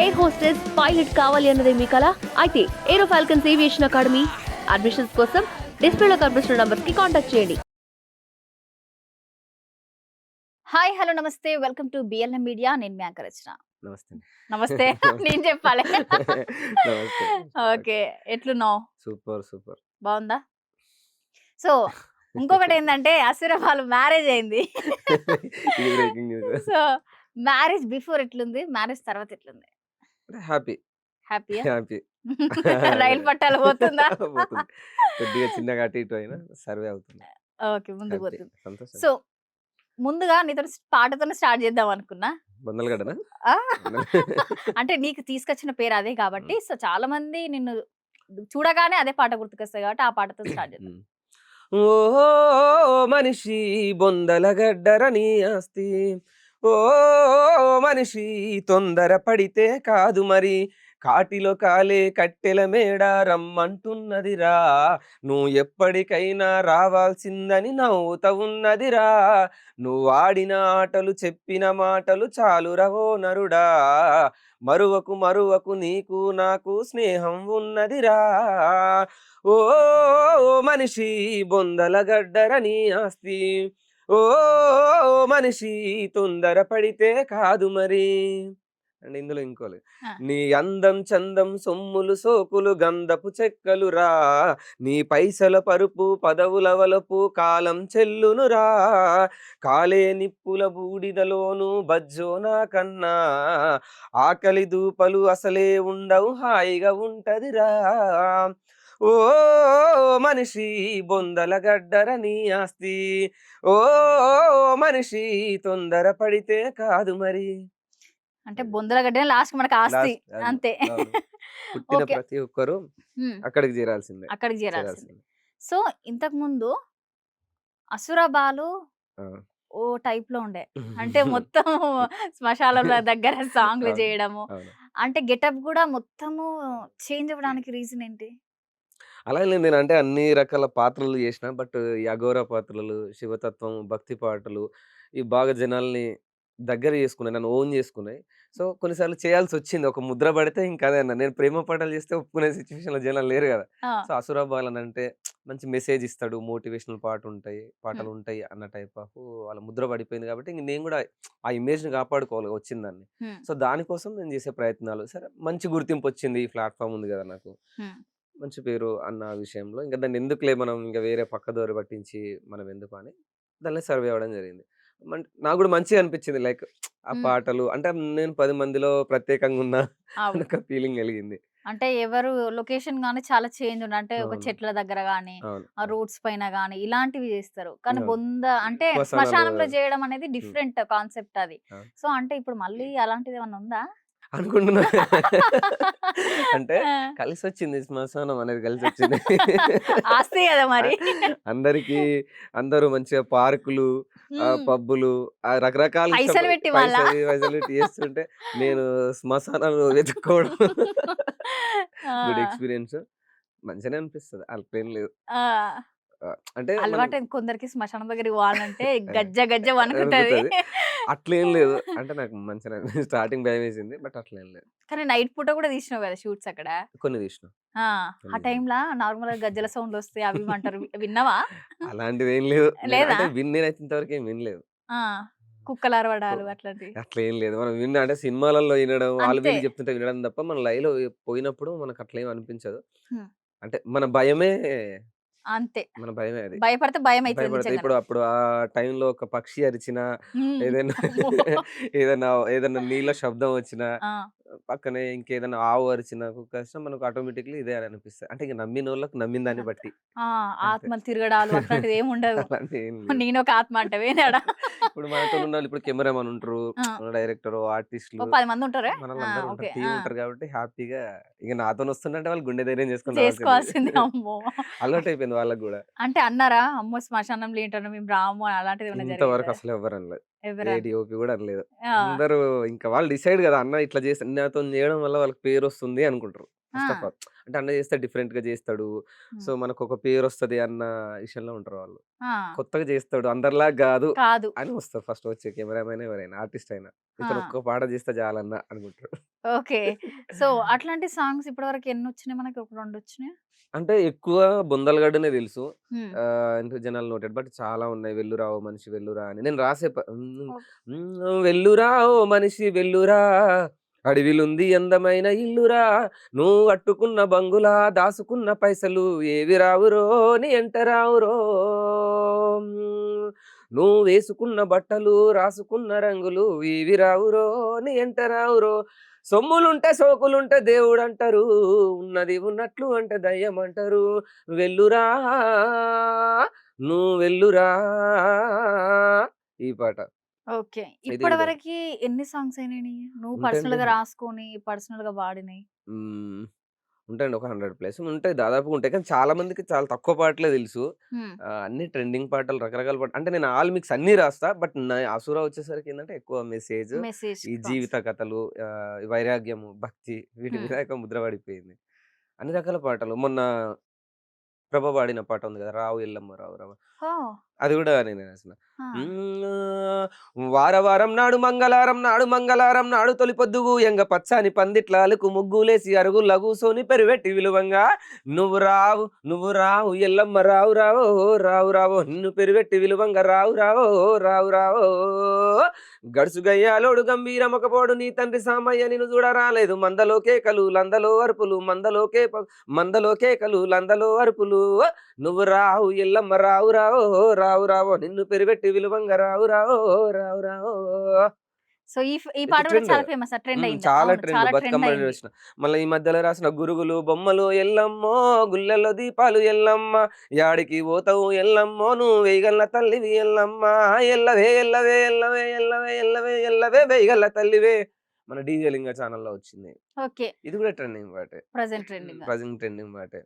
Air hostess pilot కావాలి అన్నదే మీ కల. అయితే aero falcons aviation academy admissions కోసం డిస్ప్లేలో కనిపిస్తున్న నంబర్స్కి కాంటాక్ట్ చేయండి. హాయ్ హలో నమస్తే. వెల్కమ్ టు బిఎల్ఎం మీడియా నేను మీ రచన నమస్తే. నమస్తే. నేను చెప్పాలి. ఓకే. ఎట్లున్నావు? Super super. బాగుందా? సో ఇంకొకటి ఏంటంటే అసుర వాళ్ళు మ్యారేజ్ అయింది. ఇది breaking news so marriage before ఎట్లుంది? మ్యారేజ్ తర్వాత ఎట్లుంది? హ్యాపీ. హ్యాపీయా? హ్యాపీ. రైలు పట్టాలు పోతుందా? పోతుంది. కొద్దిగా చిన్నగా అటు ఇటు అయినా సర్వే అవుతుంది. ఓకే ముందు. పోతుంది. సంతోషం. సో ముందుగా నీతో పాటతో స్టార్ట్ చేద్దాం అనుకున్నా. బొందలు గడనా ఆ? అంటే నీకు తీసుకొచ్చిన పేరు అదే కాబట్టి సో చాలా మంది నిన్ను చూడగానే అదే పాట గుర్తుకొస్తాయి కాబట్టి ఆ పాటతో స్టార్ట్ చేద్దాం. ఓ మనిషి బొందల గడ్డర నీ ఆస్తి. ఓ మనిషి తొందర పడితే కాదు మరి. కాటిలో కాలే కట్టెల మేడ రమ్మంటున్నదిరా. నువ్వు ఎప్పటికైనా రావాల్సిందని నవ్వుత ఉన్నదిరా. నువ్వు ఆడిన ఆటలు చెప్పిన మాటలు చాలు రవో నరుడా. మరువకు మరువకు నీకు నాకు స్నేహం ఉన్నదిరా. ఓ మనిషి బొందల గడ్డర నీ ఆస్తి. ఓ మనిషి తొందర పడితే కాదు మరి. అండ్ ఇందులో ఇంకోలే. నీ అందం చందం సొమ్ములు సోకులు గంధపు చెక్కలురా నీ పైసల పరుపు పదవుల వలపు కాలం చెల్లునురా కాలే నిప్పుల బూడిదలోను బజ్జోనా కన్నా. ఆకలి దూపలు అసలే ఉండవు హాయిగా ఉంటదిరా ఓ మనిషి బొందల గడ్డర నీ ఆస్తి. ఓ మనిషి తొందర పడితే కాదు మరి. అంటే బొందల గడ్డ లాస్ట్ మనకు ఆస్తి అంతే. పుట్టిన ప్రతి ఒక్కరు అక్కడికి చేరాల్సిందే. అక్కడికి చేరాల్సింది. సో ఇంతకు ముందు అసురబాలు. ఓ టైప్లో ఉండే. అంటే మొత్తం శ్మశానాల దగ్గర సాంగ్లు. చేయడము. అంటే గెటప్ కూడా మొత్తము చేంజ్ అవ్వడానికి రీజన్ ఏంటి? అలా ఏం లేదు. అంటే అన్ని రకాల పాత్రలు చేసిన బట్ ఈ అఘోర పాత్రలు శివతత్వం భక్తి పాటలు ఈ బాగా జనాల్ని దగ్గర చేసుకున్నాయి నన్ను ఓన్ చేసుకున్నాయి సో కొన్నిసార్లు చేయాల్సి వచ్చింది ఒక ముద్ర పడితే ఇంకా అదే అన్న. నేను ప్రేమ పాటలు చేస్తే ఒప్పుకునే సిచ్యువేషన్లో జనాలు లేరు కదా. ఆ, సో అసురాబాలన్ అంటే మంచి మెసేజ్ ఇస్తాడు. మోటివేషనల్ పాట ఉంటాయి పాటలు ఉంటాయి అన్న టైప్ ఆఫ్ వాళ్ళ ముద్ర పడిపోయింది కాబట్టి ఇంక నేను కూడా ఆ ఇమేజ్ని కాపాడుకోవాలి వచ్చిందాన్ని. హ్మ్, సో దానికోసం నేను చేసే ప్రయత్నాలు. సరే మంచి గుర్తింపు వచ్చింది ఈ ప్లాట్ఫామ్ ఉంది కదా నాకు. హ్మ్. మంచి పేరు అన్న విషయంలో ఇంకా దాన్ని ఎందుకులే మనం ఇంకా వేరే పక్క దోరి పట్టించి మనం ఎందుకు అని దాన్ని సర్వే అవ్వడం జరిగింది. మన్- నాకు కూడా మంచిగా అనిపించింది. లైక్ ఆ. పాటలు అంటే నేను పది మందిలో ప్రత్యేకంగా ఉన్నా అవును. ఒక ఫీలింగ్ కలిగింది. అంటే ఎవరు లొకేషన్ గానీ చాలా చేంజ్ ఉంది. అంటే ఒక అవును. చెట్ల దగ్గర గానీ అవును. ఆ రోడ్స్ పైన గానీ ఇలాంటివి చేస్తారు. కానీ అవును. బొంద అంటే శ్మశానాలు- శ్మశానంలో చేయడం అనేది డిఫరెంట్ కాన్సెప్ట్ అది. అవును. సో అంటే ఇప్పుడు మళ్ళీ అలాంటిది ఏమన్నా ఉందా? అనుకుంటున్నా. అంటే. కలిసి వచ్చింది శ్మశానం అనేది కలిసి వచ్చింది ఆస్తి కదా మరి. అందరికి అందరూ మంచిగా పార్కులు. పబ్బులు రకరకాల పైసలు పెట్టి? పైసలు పెట్టి చేస్తుంటే నేను శ్మశానాలు వెతుక్కోవడం. గుడ్. ఎక్స్పీరియన్స్. మంచిగానే అనిపిస్తుంది. అల్పేం లేదు. అంటే అలవాటు కొందరికి శ్మశానం దగ్గరికి పోవాలంటే గజ్జ గజ్జ వణుకుతది. అట్లేం లేదు. అంటే నాకు మంచిగా స్టార్టింగ్ భయం వేసింది బట్ అట్లేం లేదు. కానీ నైట్ పూట కూడా తీసినావు కదా షూట్స్ అక్కడ? కొన్ని తీసిన. ఆ టైంలో నార్మల్గా గజ్జల సౌండ్ వస్తాయి అవి అంటారు. విన్నావా? అలాంటిది ఏం లేదు. లేదా? నేనైతే ఇంతవరకు ఏం వినలేదు. ఆ కుక్కలు అరవడాలు అట్లాంటివి. అట్లా ఏం లేదు. మనం విన్న అంటే సినిమాలలో వినడం వాళ్ళు. వీళ్ళు చెప్తుంటే వినడం తప్ప మన లైవ్లో పోయినప్పుడు మనకు అట్లా ఏం అనిపించదు. అంటే మన భయమే అంతే మన భయమే అది భయపడితే భయం అవుతుంది. ఇప్పుడు అప్పుడు ఆ టైంలో ఒక పక్షి అరిచిన. ఏదైనా ఏదైనా ఏదైనా నీళ్ళ శబ్దం వచ్చినా పక్కనే ఇంకేదైనా ఆవు అరిచిన కుక్క అరిచినా మనకు ఆటోమేటిక్లీ ఇదే అని అనిపిస్తుంది. అంటే ఇక నమ్మిన వాళ్ళకి నమ్మిన దాన్ని బట్టి. ఆ, ఆత్మలు తిరగడాలు అట్లాంటిది ఏమి ఉండదు. అలాంటి ఏం లేదు. నేను ఒక ఆత్మ అంటే ఇప్పుడు మనతో ఉన్న వాళ్ళు ఇప్పుడు కెమెరామన్ ఉంటారు ఆ. డైరెక్టర్ ఆర్టిస్టులు పది మంది ఉంటారా? ఓకే ఉంటారు టీం ఆ. ఉంటారు కాబట్టి హ్యాపీగా ఇక నాతో వస్తుందంటే వాళ్ళు గుండె ధైర్యం చేసుకుని చేసుకోవాల్సిందే. అమ్మో! అలవాటు అయిపోయింది వాళ్ళకి కూడా. అంటే అన్నారా? అమ్మో! శ్మశానంలో ఏంటన్నా మేము రాము అని అలాంటిది ఏమైనా ఇంతవరకు జరిగిందా? అసలు ఎవరు అనలేదు డిఓపి కూడా అనలేదు. అందరూ ఇంకా వాళ్ళు డిసైడ్ కదా అన్న ఇట్లా చేస్తే నాతో చేయడం వల్ల వాళ్ళకి పేరు వస్తుంది అనుకుంటారు ఫస్ట్ ఆఫ్ ఆ. ఆల్. అంటే అన్న చేస్తే డిఫరెంట్గా చేస్తాడు. సో మనకు ఒక పేరు వస్తది అన్న విషయంలో ఉంటారు వాళ్ళు. కొత్తగా చేస్తాడు అందరిలా కాదు కాదు. అని వస్తారు ఫస్ట్ వచ్చే కెమెరామెన్ ఎవరైనా ఆర్టిస్ట్ అయినా. ఇతను. ఒక్క పాట చేస్తే చాలన్న అనుకుంటారు. ఓకే. సో, అట్లాంటి సాంగ్స్ ఇప్పటివరకు ఎన్నొచ్చినాయి మనకి? ఒక 2 వచ్చినాయా? అంటే ఎక్కువ 'బొందలగడ్డనే' తెలుసు. హ్మ్. ఆహ్, అంటే జనాలు నోటెడ్. బట్ చాలా ఉన్నాయి. 'వెల్లురా ఓ మనిషి వెల్లురా' అని. నేను రాసే ప హ్మ్. ఓకే. హ్మ్. వెల్లురా ఓ మనిషి వెల్లురా అడవిలుంది అందమైన ఇల్లురా నువ్వు అట్టుకున్న బంగులా దాసుకున్న పైసలు ఏవి రావురో నీ ఎంట రావురో హ్మ్. నువ్వు వేసుకున్న బట్టలు రాసుకున్న రంగులు ఇవి రావురో నీ ఎంట రావురో సొమ్ములుంటే సోకులుంటే దేవుడు అంటారు ఉన్నది ఉన్నట్లు అంటే దయ్యం అంటారు వెల్లురా నువ్వు వెల్లురా ఈ పాట ఓకే. ఇది విధంగా. ఇప్పటివరకి ఎన్ని సాంగ్స్ అయినాయి నీయి? నువ్వు ఉంటాయండి. పర్సనల్‌గా రాసుకొని, పర్సనల్‌గా వాడినయి? ఉంటాయండి. ఒక 100 ప్లస్ ఉంటాయి. దాదాపుగా ఉంటాయి. కానీ చాలా మందికి చాలా తక్కువ పాటలే తెలుసు. హ్మ్. ఆహ్, అన్ని ట్రెండింగ్ పాటలు రకరకాల పాటలు అంటే నేను ఆల్ మిక్స్ అన్నీ రాస్తా. బట్ నా 'అసుర' వచ్చేసరికి ఏందంటే ఎక్కువ మెసేజ్ మెసేజ్ ఈ. జీవిత కథలు ఆహ్, వైరాగ్యము, భక్తి వీటి హ్మ్. మీద ఎక్కువ ముద్ర పడిపోయింది. అన్ని రకాల పాటలు మొన్న ప్రభ పాడిన పాట ఉంది కదా! 'రావు ఎల్లమ్మ రావు రావ' ఓహ్! అది కూడా నేనే రాసిన. ఆ! హ్మ్. వార వారం నాడు మంగళారం నాడు మంగళారం నాడు తొలి పొద్దుగు ఎంగ పచ్చని పందిట్లాలకు ముగ్గులేసి అరుగుల్ల కూసోని పెరువెట్టి విలువంగా నువ్వు రావు నువ్వు రావు ఎల్లమ్మ రావు రావో రావు రావో నిన్ను పెరువెట్టి విలువంగా రావు రావో రావు రావో గడుసు గయ్యాలోడు గంభీరమొకపోడు నీ తండ్రి సామయ్య నిన్ను చూడ రాలేదు మందలో కేకలు లందలో అరుపులు మందలో కేప మందలో కేకలు లందలో అరుపులు నువ్వు రావు ఎల్లమ్మ రావు రావో రావు రావో నిన్ను పెరిపెట్టి విలువంగా రావు రావో రావు రావో సో, ఈ పాట కూడా. చాలా ఫేమస్. ట్రెండ్. అయింది. చాలా బతుకమ్మ. రాసిన. మళ్ళీ ఈ మధ్యలో రాసిన గురుగులు బొమ్మలు ఎల్లమ్మో గుళ్ళల్లో దీపాలు ఎల్లమ్మ యాడికి పోతావు ఎల్లమ్మో నువ్వు వేయగల్ల తల్లివి ఎల్లమ్మ ఎల్లవే ఎల్లవే ఎల్లవే ఎల్లవే ఎల్లవే ఎల్లవే వేయగల్ల తల్లివే మన డీజే లింగ ఛానల్లో వచ్చింది ఓకే. ఇది కూడా ట్రెండింగ్ పాటే ప్రెజెంట్ ట్రెండింగ్. ప్రజెంట్ ట్రెండింగ్ పాటే